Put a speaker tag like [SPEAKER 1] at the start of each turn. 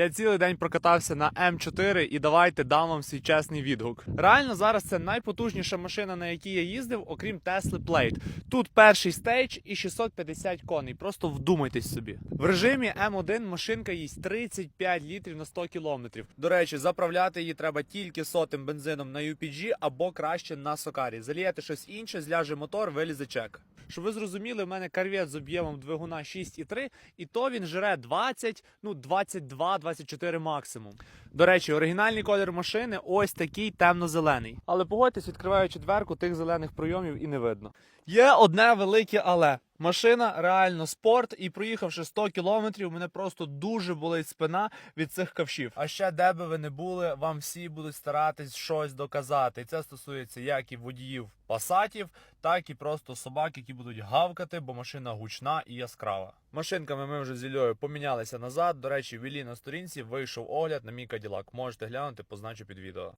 [SPEAKER 1] Я цілий день прокатався на М4 і давайте дам вам свій чесний відгук. Реально зараз це найпотужніша машина, на якій я їздив, окрім Tesla Plate. Тут перший стейдж і 650 коней. Просто вдумайтесь собі. В режимі М1 машинка їсть 35 літрів на 100 кілометрів. До речі, заправляти її треба тільки сотим бензином на UPG або краще на Сокарі. Залієте щось інше, зляже мотор, вилізе чек. Щоб ви зрозуміли, в мене карвет з об'ємом двигуна 6,3, і то він жре 20, ну 22, 24 максимум. До речі, оригінальний колір машини ось такий темно-зелений. Але погодьтесь, відкриваючи дверку, тих зелених пройомів і не видно. Є одне велике але. Машина реально спорт, і проїхавши 100 кілометрів, мене просто дуже болить спина від цих ковшів. А ще де би ви не були, вам всі будуть старатись щось доказати. І це стосується як і водіїв пасатів, так і просто собак, які будуть гавкати, бо машина гучна і яскрава. Машинками ми вже з Іллею помінялися назад. До речі, в Іллі на сторінці вийшов огляд на мій каділак. Можете глянути, позначу під відео.